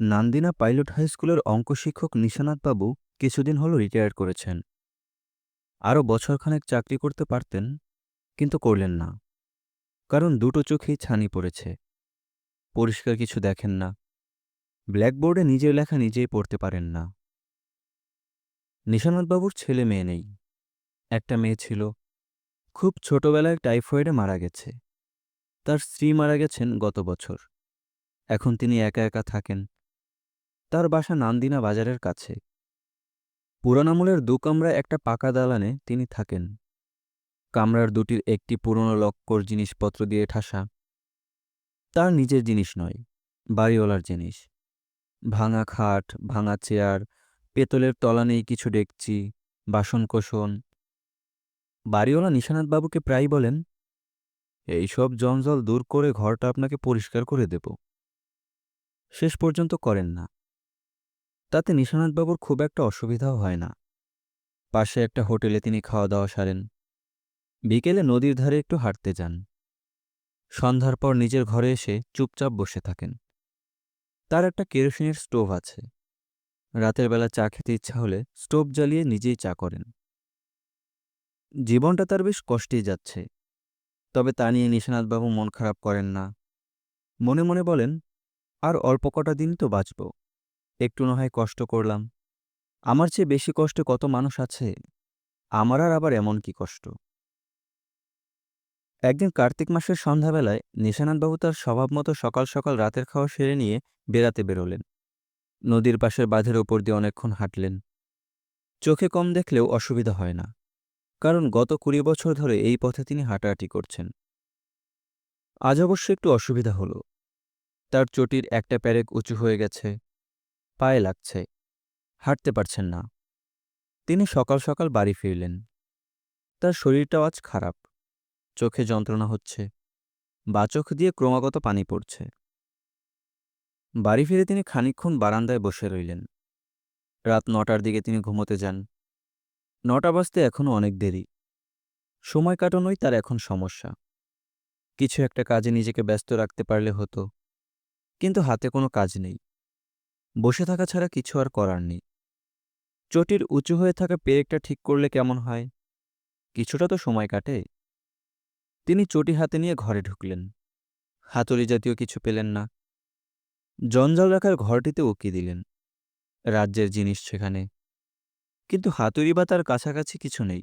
Nandina pilot high স্কুলের অঙ্ক শিক্ষক নিশানাথবাবু কিছুদিন হল রিটায়ার করেছেন। আরও বছরখানেক চাকরি করতে পারতেন, কিন্তু করলেন না। কারণ দুটো চোখেই ছানি পড়েছে। পরিষ্কার কিছু দেখেন না। ব্ল্যাকবোর্ডে নিজের লেখা নিজেই পড়তে পারেন না। নিশানাথবাবুর ছেলে মেয়ে নেই। একটা মেয়ে ছিল। খুব ছোটবেলায় টাইফয়েডে মারা গেছে। তার স্ত্রী মারা গেছেন গত বছর। এখন তিনি একা একা থাকেন। তার বাসা নান্দিনা বাজারের কাছে। পুরানামূলের দু কামরায় একটা পাকা দালানে তিনি থাকেন। কামরার দুটির একটি পুরনো লক্কর জিনিসপত্র দিয়ে ঠাসা। তার নিজের জিনিস নয়, বাড়িওয়ালার জিনিস। ভাঙা খাট, ভাঙা চেয়ার, পেতলের তলা নেই কিছু ডেকচি বাসনকোসন বাড়িওয়ালা নিশানাথবাবুকে প্রায়ই বলেন এইসব জঞ্জল দূর করে ঘরটা আপনাকে পরিষ্কার করে দেব। শেষ পর্যন্ত করেন না। তাতে নিশানাথবাবুর খুব একটা অসুবিধাও হয় না। পাশে একটা হোটেলে তিনি খাওয়া দাওয়া সারেন। বিকেলে নদীর ধারে একটু হাঁটতে যান। সন্ধ্যার পর নিজের ঘরে এসে চুপচাপ বসে থাকেন। তার একটা কেরোসিনের স্টোভ আছে। রাতের বেলা চা খেতে ইচ্ছা হলে স্টোভ জ্বালিয়ে নিজেই চা করেন। জীবনটা তার বেশ কষ্টেই যাচ্ছে। তবে তা নিয়ে নিশানাথবাবু মন খারাপ করেন না। মনে মনে বলেন, আর অল্প কটা দিন তো বাঁচব। একটু না হয় কষ্ট করলাম। আমার চেয়ে বেশি কষ্টে কত মানুষ আছে? আমার আর আবার এমন কি কষ্ট? একদিন কার্তিক মাসের সন্ধ্যাবেলায় নিশানাথবাবু তার স্বভাবমতো সকাল সকাল রাতের খাওয়া সেরে নিয়ে বেড়াতে বেরোলেন। নদীর পাশের বাঁধের ওপর দিয়ে অনেকক্ষণ হাঁটলেন। চোখে কম দেখলেও অসুবিধা হয় না, কারণ গত কুড়ি বছর ধরে এই পথে তিনি হাঁটাহাঁটি করছেন। আজ অবশ্য একটু অসুবিধা হলো। তার চটির একটা প্যারেক উঁচু হয়ে গেছে। পায়ে লাগছে। হাঁটতে পারছেন না। তিনি সকাল সকাল বাড়ি ফিরলেন। তার শরীরটাও আজ খারাপ। চোখে যন্ত্রণা হচ্ছে। বাচোখ দিয়ে ক্রমাগত পানি পড়ছে। বাড়ি ফিরে তিনি খানিকক্ষণ বারান্দায় বসে রইলেন। রাত নটার দিকে তিনি ঘুমোতে যান। নটা বাজতে এখনও অনেক দেরি। সময় কাটানোই তার এখন সমস্যা। কিছু একটা কাজে নিজেকে ব্যস্ত রাখতে পারলে হতো। কিন্তু হাতে কোনো কাজ নেই। বসে থাকা ছাড়া কিছু আর করার নেই। চটির উঁচু হয়ে থাকা পেরেকটা ঠিক করলে কেমন হয়? কিছুটা তো সময় কাটে। তিনি চটি হাতে নিয়ে ঘরে ঢুকলেন। হাতুড়ি জাতীয় কিছু পেলেন না। জঞ্জাল রাখার ঘরটিতে উকি দিলেন। রাজ্যের জিনিস সেখানে। কিন্তু হাতুড়ি বা তার কাছাকাছি কিছু নেই।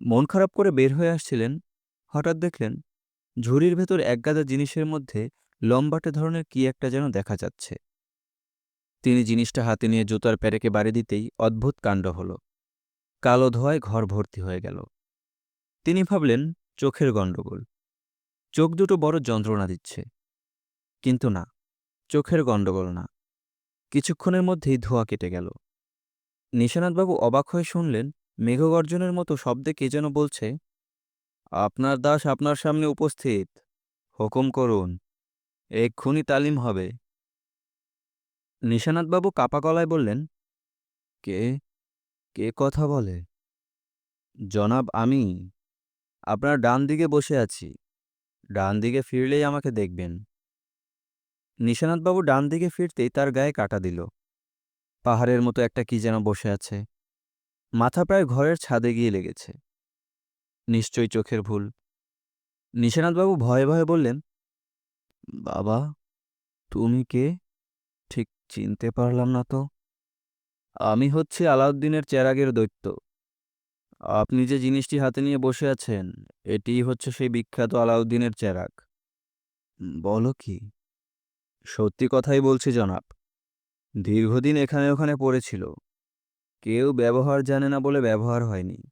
মন খারাপ করে বের হয়ে আসছিলেন। হঠাৎ দেখলেন, ঝুড়ির ভেতর একগাদা জিনিসের মধ্যে লম্বাটে ধরনের কি একটা যেন দেখা যাচ্ছে। তিনি জিনিসটা হাতে নিয়ে জুতার প্যারেকে বাড়ি দিতেই অদ্ভুত কাণ্ড হল। কালো ধোয়ায় ঘর ভর্তি হয়ে গেল। তিনি ভাবলেন, চোখের গণ্ডগোল। চোখ দুটো বড় যন্ত্রণা দিচ্ছে। কিন্তু না, চোখের গণ্ডগোল না। কিছুক্ষণের মধ্যেই ধোঁয়া কেটে গেল। নিশানাথবাবু অবাক হয়ে শুনলেন, মেঘগর্জনের মতো শব্দে কে যেন বলছে, আপনার দাস আপনার সামনে উপস্থিত। হুকুম করুন। এক্ষুনি তালিম হবে। নিশানাথবাবু কাপা গলায় বললেন, কে কে কথা বলে? জনাব, আমি আপনার ডান দিকে বসে আছি। ডান দিকে ফিরলেই আমাকে দেখবেন। নিশানাথবাবু ডান দিকে ফিরতেই তার গায়ে কাটা দিল। পাহাড়ের মতো একটা কি যেন বসে আছে। মাথা প্রায় ঘরের ছাদে গিয়ে লেগেছে। নিশ্চয়ই চোখের ভুল। নিশানাথবাবু ভয়ে ভয়ে বললেন, বাবা, তুমি কে? চিনতে পারলাম না তো। আমি হচ্ছি আলাউদ্দিনের চেরাগের দৈত্য। আপনি যে জিনিসটি হাতে নিয়ে বসে আছেন, এটিই হচ্ছে সেই বিখ্যাত আলাউদ্দিনের চেরাগ। বলো কি? সত্যি কথাই বলছি, জনাব। দীর্ঘদিন এখানে ওখানে পড়েছিল। কেউ ব্যবহার জানে না বলে ব্যবহার হয়নি।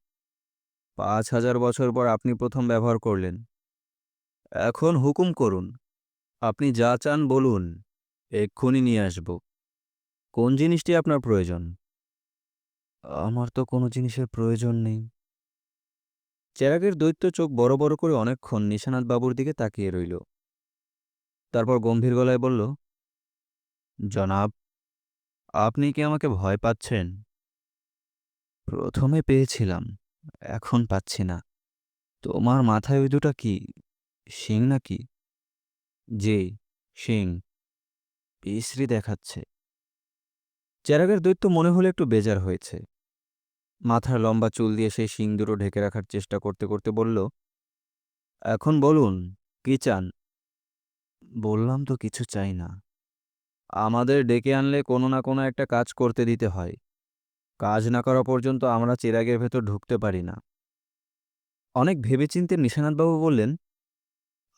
পাঁচ হাজার বছর পর আপনি প্রথম ব্যবহার করলেন। এখন হুকুম করুন, আপনি যা চান বলুন। এক্ষুনি নিয়ে আসব। কোন জিনিসটি আপনার প্রয়োজন? আমার তো কোনো জিনিসের প্রয়োজন নেই। চেরাগের দৈত্য চোখ বড় বড় করে অনেকক্ষণ নিশানাথ বাবুর দিকে তাকিয়ে রইল। তারপর গম্ভীর গলায় বলল, জনাব, আপনি কি আমাকে ভয় পাচ্ছেন? প্রথমে পেয়েছিলাম, এখন পাচ্ছি না। তোমার মাথায় ওই দুটা কি, শিং নাকি? জি, শিং। বিশ্রী দেখাচ্ছে। চেরাগের দৈত্য মনে হলো একটু বেজার হয়েছে। মাথার লম্বা চুল দিয়ে সেই শিং দুটো ঢেকে রাখার চেষ্টা করতে করতে বলল, এখন বলুন, কি চান? বললাম তো কিছু চাই না। আমাদের ডেকে আনলে কোনো না কোনো একটা কাজ করতে দিতে হয়। কাজ না করা পর্যন্ত আমরা চেরাগের ভেতর ঢুকতে পারি না। অনেক ভেবেচিন্তে নিশানাথবাবু বললেন,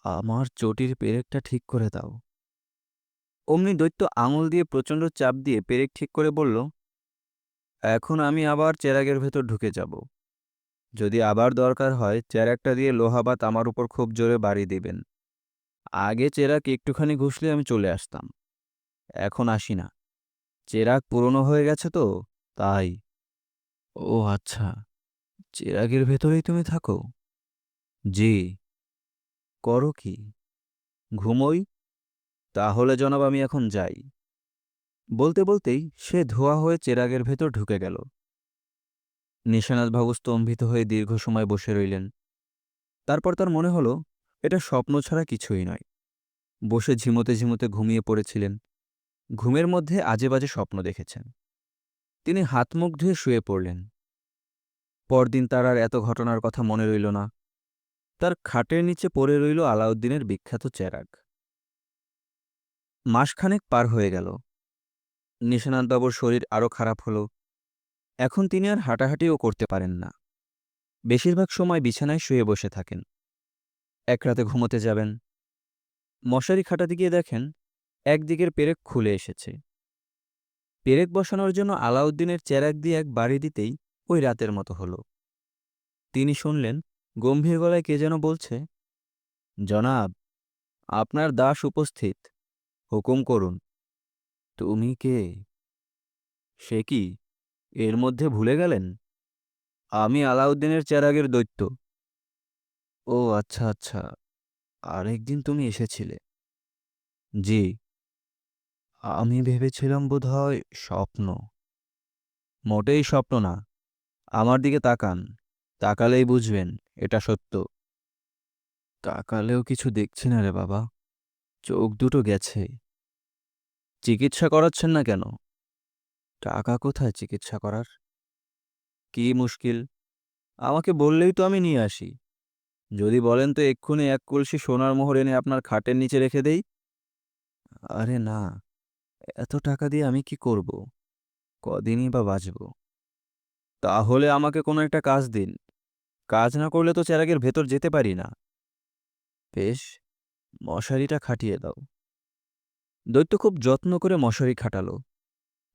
আমার চটির পেরেকটা ঠিক করে দাও। অমনি দৈত্য আঙুল দিয়ে প্রচণ্ড চাপ দিয়ে পেরেক ঠিক করে বলল, এখন আমি আবার চেরাগের ভেতর ঢুকে যাব। যদি আবার দরকার হয় চেরাকটা দিয়ে লোহা বা তামার উপর খুব জোরে বাড়ি দিবেন। আগে চেরাক একটুখানি ঘুষলে আমি চলে আসতাম। এখন আসি না। চেরাক পুরনো হয়ে গেছে তো, তাই। ও আচ্ছা চেরাগের ভেতরেই তুমি থাকো? জি। করো কি? ঘুমোই? তাহলে জনাব আমি এখন যাই। বলতে বলতেই সে ধোয়া হয়ে চেরাগের ভেতর ঢুকে গেল। নিশানাথবাবু স্তম্ভিত হয়ে দীর্ঘ সময় বসে রইলেন। তারপর তার মনে হলো, এটা স্বপ্ন ছাড়া কিছুই নয়। বসে ঝিমোতে ঝিমোতে ঘুমিয়ে পড়েছিলেন। ঘুমের মধ্যে আজে বাজে স্বপ্ন দেখেছেন। তিনি হাত মুখ ধুয়ে শুয়ে পড়লেন। পরদিন তার আর এত ঘটনার কথা মনে রইল না। তার খাটের নিচে পড়ে রইল আলাউদ্দিনের বিখ্যাত চেরাগ। মাসখানেক পার হয়ে গেল। নিশানাথবাবুর শরীর আরও খারাপ হল। এখন তিনি আর হাঁটাহাঁটিও করতে পারেন না। বেশিরভাগ সময় বিছানায় শুয়ে বসে থাকেন। এক রাতে ঘুমোতে যাবেন। মশারি খাটাতে গিয়ে দেখেন একদিকের পেরেক খুলে এসেছে। পেরেক বসানোর জন্য আলাউদ্দিনের চেরাক দিয়ে এক বাড়ি দিতেই ওই রাতের মতো হল। তিনি শুনলেন, গম্ভীর গলায় কে যেন বলছে, জনাব, আপনার দাস উপস্থিত। হুকুম করুন। তুমি কে? সে কি? এর মধ্যে ভুলে গেলেন? আমি আলাউদ্দিনের চেরাগের দৈত্য। ও আচ্ছা আচ্ছা। আরেকদিন তুমি এসেছিলে। জি। আমি ভেবেছিলাম বোধহয় স্বপ্ন। মোটেই স্বপ্ন না। আমার দিকে তাকান। তাকালেই বুঝবেন, এটা সত্য। তাকালেও কিছু দেখছি না রে বাবা। চোখ দুটো গেছে। চিকিৎসা করাচ্ছেন না কেন? টাকা কোথায় চিকিৎসা করার? কি মুশকিল। আমাকে বললেই তো আমি নিয়ে আসি। যদি বলেন তো এক্ষুনি এক কলসি সোনার মোহর এনে আপনার খাটের নিচে রেখে দেই। আরে না, এত টাকা দিয়ে আমি কি করব? কদিনই বা বাঁচব? তাহলে আমাকে কোনো একটা কাজ দিন। কাজ না করলে তো চেরাগের ভেতর যেতে পারি না। বেশ। মশারিটা খাটিয়ে দাও। দৈত্য খুব যত্ন করে মশারি খাটালো।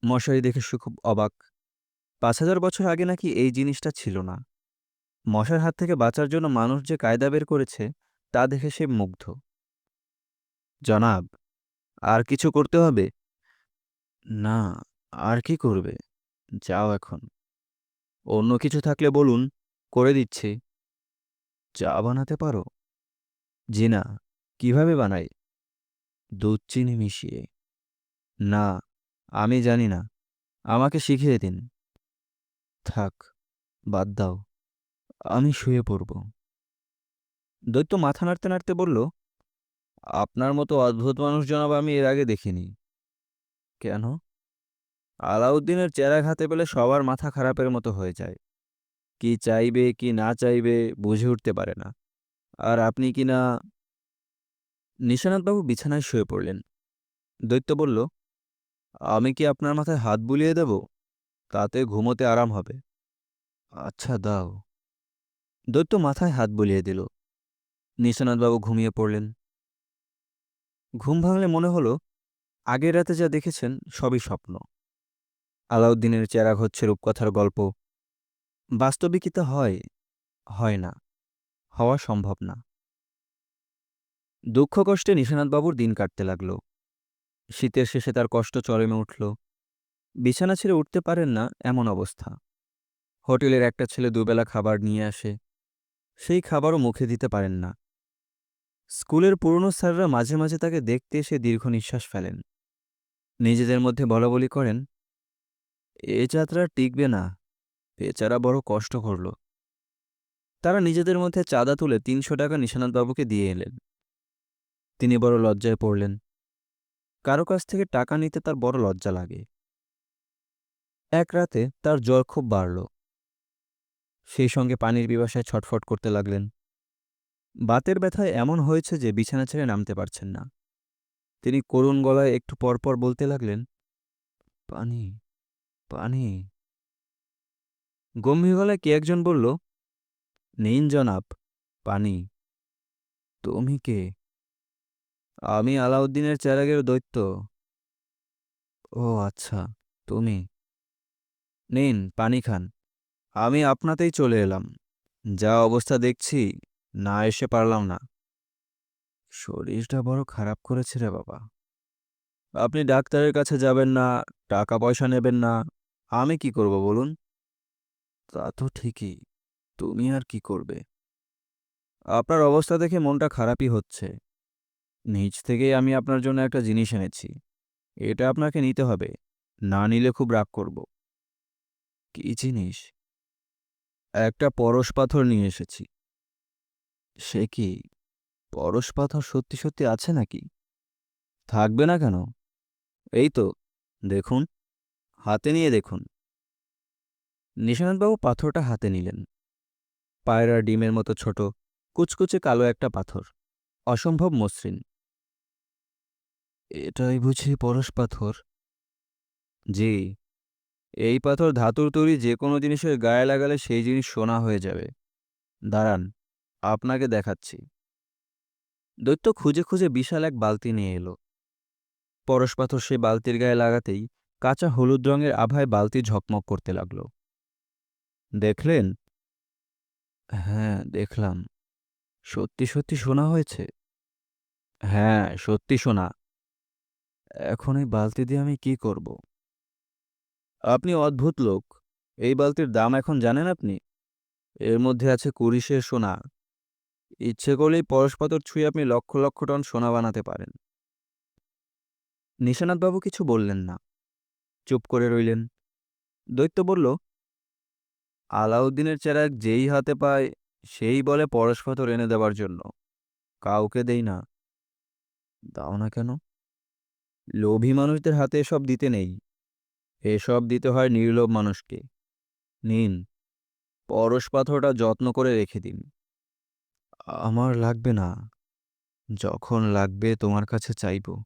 মশারি দেখে সে খুব অবাক। পাঁচ হাজার বছর আগে নাকি এই জিনিসটা ছিল না। মশার হাত থেকে বাঁচার জন্য মানুষ যে কায়দা বের করেছে, তা দেখে সে মুগ্ধ। জনাব, আর কিছু করতে হবে? না, আর কি করবে? যাও এখন। অন্য কিছু থাকলে বলুন, করে দিচ্ছি। চা বানাতে পারো? জি না কীভাবে বানাই? দুধ, চিনি মিশিয়ে। না, আমি জানি না। আমাকে শিখিয়ে দিন। থাক, বাদ দাও। আমি শুয়ে পড়ব। দৈত্য মাথা নাড়তে নাড়তে বলল, আপনার মতো অদ্ভুত মানুষ জনাব আমি এর আগে দেখিনি। কেন? আলাউদ্দিনের চেরাগ হাতে পেলে সবার মাথা খারাপের মতো হয়ে যায়। কি চাইবে, কি না চাইবে বুঝে উঠতে পারে না। আর আপনি কি না নিশানাথবাবু বিছানায় শুয়ে পড়লেন। দৈত্য বলল, আমি কি আপনার মাথায় হাত বুলিয়ে দেব? তাতে ঘুমোতে আরাম হবে। আচ্ছা দাও। দৈত্য মাথায় হাত বুলিয়ে দিল। নিশানাথবাবু ঘুমিয়ে পড়লেন। ঘুম ভাঙলে মনে হলো, আগের রাতে যা দেখেছেন সবই স্বপ্ন। আলাউদ্দিনের চেরাগ হচ্ছে রূপকথার গল্প। বাস্তবিকতা হয় হয় না, হওয়া সম্ভব না। দুঃখ কষ্টে নিশানাথবাবুর দিন কাটতে লাগল। শীতের শেষে তার কষ্ট চরমে উঠল। বিছানা ছেড়ে উঠতে পারেন না এমন অবস্থা। হোটেলের একটা ছেলে দুবেলা খাবার নিয়ে আসে। সেই খাবারও মুখে দিতে পারেন না। স্কুলের পুরনো স্যাররা মাঝে মাঝে তাকে দেখতে এসে দীর্ঘ নিঃশ্বাস ফেলেন। নিজেদের মধ্যে বলাবলি করেন, এ যাত্রা টিকবে না, বেচারা বড় কষ্ট করল। তারা নিজেদের মধ্যে চাঁদা তুলে তিনশো টাকা নিশানাথবাবুকে দিয়ে এলেন। তিনি বড় লজ্জায় পড়লেন। কারও কাছ থেকে টাকা নিতে তার বড় লজ্জা লাগে। এক রাতে তার জ্বর খুব বাড়ল। সেই সঙ্গে পানির বিবাসায় ছটফট করতে লাগলেন। বাতের ব্যথায় এমন হয়েছে যে বিছানা ছেড়ে নামতে পারছেন না। তিনি করুণ গলায় একটু পরপর বলতে লাগলেন, পানি পানি। গম্ভীর গলায় কে একজন বলল, নিন জনাব, পানি। তুমি কে? আমি আলাউদ্দিনের চেরাগের দৈত্য। ও আচ্ছা তুমি? নিন, পানি খান। আমি আপনাতেই চলে এলাম। যা অবস্থা দেখছি, না এসে পারলাম না। শরীরটা বড় খারাপ করেছে রে বাবা। আপনি ডাক্তারের কাছে যাবেন না টাকা পয়সা নেবেন না। আমি কি করব বলুন? তা তো ঠিকই। তুমি আর কি করবে? আপনার অবস্থা দেখে মনটা খারাপই হচ্ছে। নিজ থেকেই আমি আপনার জন্য একটা জিনিস এনেছি। এটা আপনাকে নিতে হবে। না নিলে খুব রাগ করব। কি জিনিস? একটা পরশ পাথর নিয়ে এসেছি। সে কি পরশ পাথর সত্যি সত্যি আছে নাকি? থাকবে না কেন? এই তো, দেখুন, হাতে নিয়ে দেখুন। নিশানাথবাবু পাথরটা হাতে নিলেন। পায়রা ডিমের মতো ছোট, কুচকুচে কালো একটা পাথর। অসম্ভব মসৃণ। এটাই বুঝি পরশ পাথর। জি, এই পাথর ধাতুর তৈরি যে কোনো জিনিসের গায়ে লাগালে সেই জিনিস সোনা হয়ে যাবে। দাঁড়ান, আপনাকে দেখাচ্ছি। দৈত্য খুঁজে খুঁজে বিশাল এক বালতি নিয়ে এলো। পরশ পাথর সে বালতির গায়ে লাগাতেই কাঁচা হলুদ রঙের আভায় বালতি ঝকমক করতে লাগল। দেখলেন? হ্যাঁ দেখলাম। সত্যি সত্যি শোনা হয়েছে? হ্যাঁ সত্যি শোনা এখন এই বালতি দিয়ে আমি কি করব? আপনি অদ্ভুত লোক। এই বালতির দাম এখন জানেন আপনি? এর মধ্যে আছে কুড়িশের সোনা। ইচ্ছে করলেই পরশপাতর ছুঁয়ে আপনি লক্ষ লক্ষ টন সোনা বানাতে পারেন। নিশানাথবাবু কিছু বললেন না। চুপ করে রইলেন। দৈত্য বলল, আলাউদ্দিনের চেরাগ যেই হাতে পায়, সেই বলে পরশপাথর এনে দেবার জন্য। কাউকে দেই না। দাও না কেন? লোভী মানুষদের হাতে এসব দিতে নেই। এসব দিতে হয় নির্লোভ মানুষকে। নিন, পরশ পাথরটা যত্ন করে রেখে দিন। আমার লাগবে না। যখন লাগবে তোমার কাছে চাইব।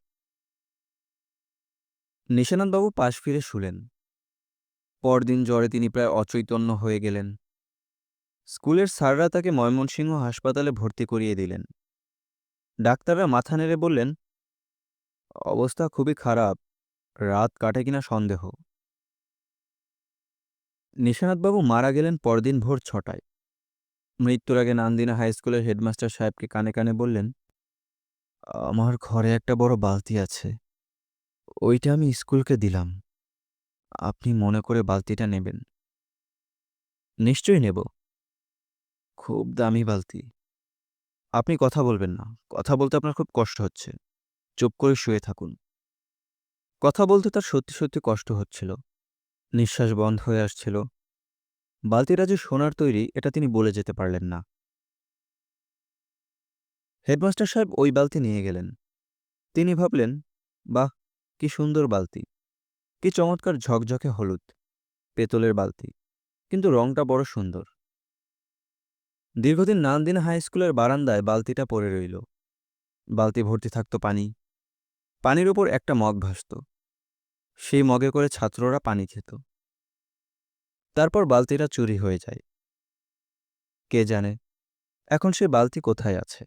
নিশানাথবাবু পাশ ফিরে শুলেন। পরদিন জ্বরে তিনি প্রায় অচৈতন্য হয়ে গেলেন। স্কুলের স্যাররা তাকে ময়মনসিংহ হাসপাতালে ভর্তি করিয়ে দিলেন। ডাক্তাররা মাথা নেড়ে বললেন অবস্থা খুবই খারাপ। রাত কাটে কিনা সন্দেহ। নিশানাথবাবু মারা গেলেন পরদিন ভোর ছটায়। মৃত্যুর আগে নান্দিনা হাই স্কুলের হেডমাস্টার সাহেবকে কানে কানে বললেন, আমার ঘরে একটা বড় বালতি আছে। ওইটা আমি স্কুলকে দিলাম। আপনি মনে করে বালতিটা নেবেন। নিশ্চয়ই নেব। খুব দামি বালতি। আপনি কথা বলবেন না। কথা বলতে আপনার খুব কষ্ট হচ্ছে। চুপ করে শুয়ে থাকুন। কথা বলতে তার সত্যি সত্যি কষ্ট হচ্ছিল। নিঃশ্বাস বন্ধ হয়ে আসছিল। বালতিটা যে সোনার তৈরি, এটা তিনি বলে যেতে পারলেন না। হেডমাস্টার সাহেব ওই বালতি নিয়ে গেলেন। তিনি ভাবলেন, বাহ, কি সুন্দর বালতি। কি চমৎকার ঝকঝকে হলুদ, পেতলের বালতি। কিন্তু রংটা বড় সুন্দর। দীর্ঘদিন নান্দিনা হাই স্কুলের বারান্দায় বালতিটা পড়ে রইল। বালতি ভর্তি থাকত পানি পানির ওপর একটা মগ ভাসত। সেই মগে করে ছাত্ররা পানি খেত। তারপর বালতিটা চুরি হয়ে যায়। কে জানে, এখন সে বালতি কোথায় আছে?